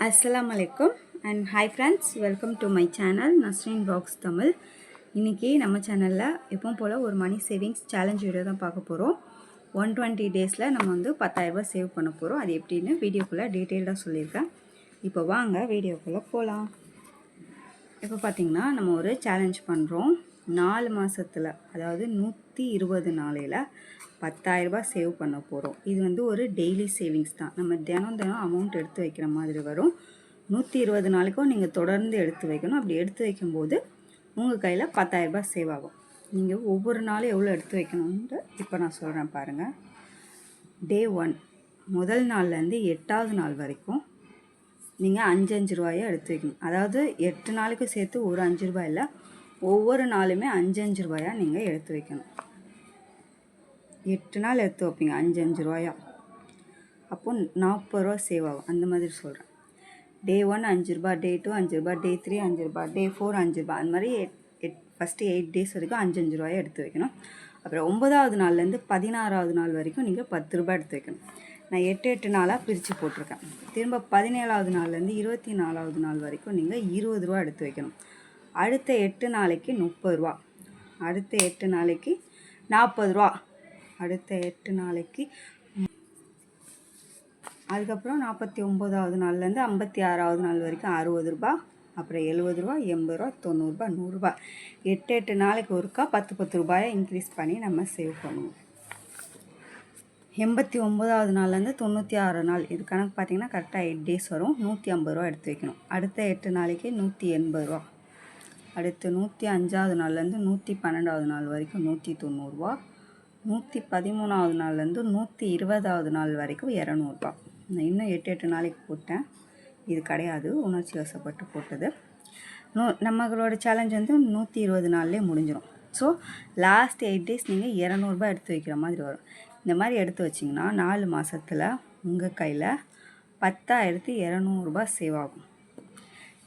அஸ்லாம் அலைக்கும் and hi friends welcome to my channel Nasreen box Tamil இன்றைக்கி நம்ம சேனலில் எப்பவும் போல் ஒரு மணி சேவிங்ஸ் சேலஞ்ச் வீடியோ தான் பார்க்க போகிறோம் ஒன் டுவெண்ட்டி டேஸில் நம்ம வந்து பத்தாயிரரூபா சேவ் பண்ண போகிறோம் அது எப்படின்னு வீடியோக்குள்ளே டீட்டெயில்டாக சொல்லியிருக்கேன். இப்போ வாங்க வீடியோக்குள்ளே போகலாம் இப்போ பார்த்திங்கன்னா நம்ம ஒரு சேலஞ்ச் பண்ணுறோம் நாலு மாதத்தில் அதாவது நூற்றி இருபது நாளையில் பத்தாயிரரூபா சேவ் பண்ண போகிறோம் இது வந்து ஒரு டெய்லி சேவிங்ஸ் தான். நம்ம தினம் தினம் அமௌண்ட் எடுத்து வைக்கிற மாதிரி வரும். நூற்றி இருபது நாளைக்கும் நீங்கள் தொடர்ந்து எடுத்து வைக்கணும். அப்படி எடுத்து வைக்கும்போது உங்கள் கையில் பத்தாயிரரூபா சேவ் ஆகும். நீங்கள் ஒவ்வொரு நாளும் எவ்வளோ எடுத்து வைக்கணுன்ட்டு இப்போ நான் சொல்கிறேன் பாருங்கள் டே ஒன் முதல் நாள்லேருந்து எட்டாவது நாள் வரைக்கும் நீங்கள் அஞ்சு அஞ்சு ரூபாயோ எடுத்து வைக்கணும். அதாவது எட்டு நாளைக்கு சேர்த்து ஒரு அஞ்சு ரூபாய் இல்லை ஒவ்வொரு நாளுமே அஞ்சு அஞ்சு ரூபாயாக நீங்கள் எடுத்து வைக்கணும். எட்டு நாள் எடுத்து வைப்பீங்க அஞ்சு அஞ்சு ரூபாயா? அப்போ நாற்பது ரூபா சேவ் ஆகும். அந்த மாதிரி சொல்கிறேன் டே ஒன் அஞ்சு ரூபா டே டூ அஞ்சு ரூபா டே த்ரீ அஞ்சு ரூபா டே ஃபோர் அஞ்சு ரூபா. அந்த மாதிரி எட் எட் ஃபஸ்ட்டு எயிட் டேஸ் வரைக்கும் அஞ்சு அஞ்சு ரூபாயை எடுத்து வைக்கணும். அப்புறம் ஒன்பதாவது நாள்லேருந்து பதினாறாவது நாள் வரைக்கும் நீங்கள் பத்து ரூபாய் எடுத்து வைக்கணும். நான் எட்டு எட்டு நாளாக பிரித்து போட்டிருக்கேன். திரும்ப பதினேழாவது நாள்லேருந்து இருபத்தி நாலாவது நாள் வரைக்கும் நீங்கள் இருபது ரூபா எடுத்து வைக்கணும். அடுத்த எட்டு நாளைக்கு முப்பது ரூபா. அடுத்த எட்டு நாளைக்கு நாற்பது ரூபா. அடுத்த எட்டு நாளைக்கு அதுக்கப்புறம் நாற்பத்தி ஒம்போதாவது நாள்லேருந்து ஐம்பத்தி ஆறாவது நாள் வரைக்கும் அறுபது ரூபா அப்புறம் எழுபது ரூபா எண்பது ரூபா தொண்ணூறுரூபா நூறுரூபா எட்டு எட்டு நாளைக்கு ஒருக்கா பத்து பத்து ரூபாயை இன்க்ரீஸ் பண்ணி நம்ம சேவ் பண்ணுவோம். எண்பத்தி ஒம்போதாவது நாள்லேருந்து தொண்ணூற்றி ஆறு நாள். இது கணக்கு பார்த்தீங்கன்னா கரெக்டாக எயிட் டேஸ் வரும். நூற்றி ஐம்பது ரூபா எடுத்து வைக்கணும். அடுத்த எட்டு நாளைக்கு நூற்றி எண்பது ரூபா. அடுத்து நூற்றி அஞ்சாவது நாள்லேருந்து நூற்றி பன்னெண்டாவது நாள் வரைக்கும் நூற்றி தொண்ணூறுரூவா நூற்றி பதிமூணாவது நாள்லேருந்து நூற்றி இருபதாவது நாள் வரைக்கும் இரநூறுபா நான் இன்னும் எட்டு எட்டு நாளைக்கு போட்டேன். இது கிடையாது. உணர்ச்சி வசப்பட்டு போட்டது. நூ நம்மளோட சேலஞ்ச் வந்து நூற்றி இருபது நாள்லேயே முடிஞ்சிடும் ஸோ லாஸ்ட் எயிட் டேஸ் நீங்கள் இரநூறுபா எடுத்து வைக்கிற மாதிரி வரும். இந்த மாதிரி எடுத்து வச்சிங்கன்னா நாலு மாதத்தில் உங்கள் கையில் பத்தாயிரத்தி இரநூறுபா சேவ் ஆகும்.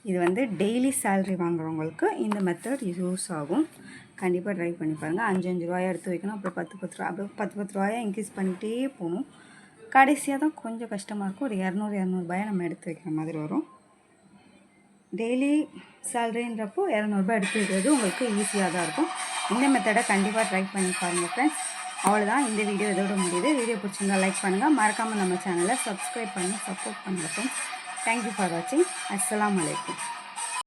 இது வந்து டெய்லி சேல்ரி வாங்குறவங்களுக்கு இந்த மெத்தட் யூஸ் ஆகும். கண்டிப்பாக ட்ரை பண்ணி பாருங்கள் அஞ்சு அஞ்சு ரூபாயா எடுத்து வைக்கணும். அப்புறம் பத்து பத்து ரூபா அப்புறம் பத்து பத்து ரூபாயா இன்க்ரீஸ் பண்ணிகிட்டே போகணும். கடைசியாக தான் கொஞ்சம் கஷ்டமாக இருக்கும். ஒரு இரநூறு இரநூறுபாயை நம்ம எடுத்து வைக்கிற மாதிரி வரும். டெய்லி சேல்ரின்றப்போ இரநூறுபா எடுத்து வைக்கிறது உங்களுக்கு ஈஸியாக தான் இருக்கும். இந்த மெத்தடை கண்டிப்பாக ட்ரை பண்ணி பாருங்கள் ஃப்ரெண்ட்ஸ் அவ்வளோதான் இந்த வீடியோ இதோட முடியுது. வீடியோ பிடிச்சிருந்தா லைக் பண்ணுங்கள் மறக்காமல் நம்ம சேனலை சப்ஸ்கிரைப் பண்ணி சப்போர்ட் பண்ணுங்கள் ஃப்ரெண்ட்ஸ் தேங்க்யூ ஃபார் வாட்சிங் அஸ்லாம் வலைக்கம்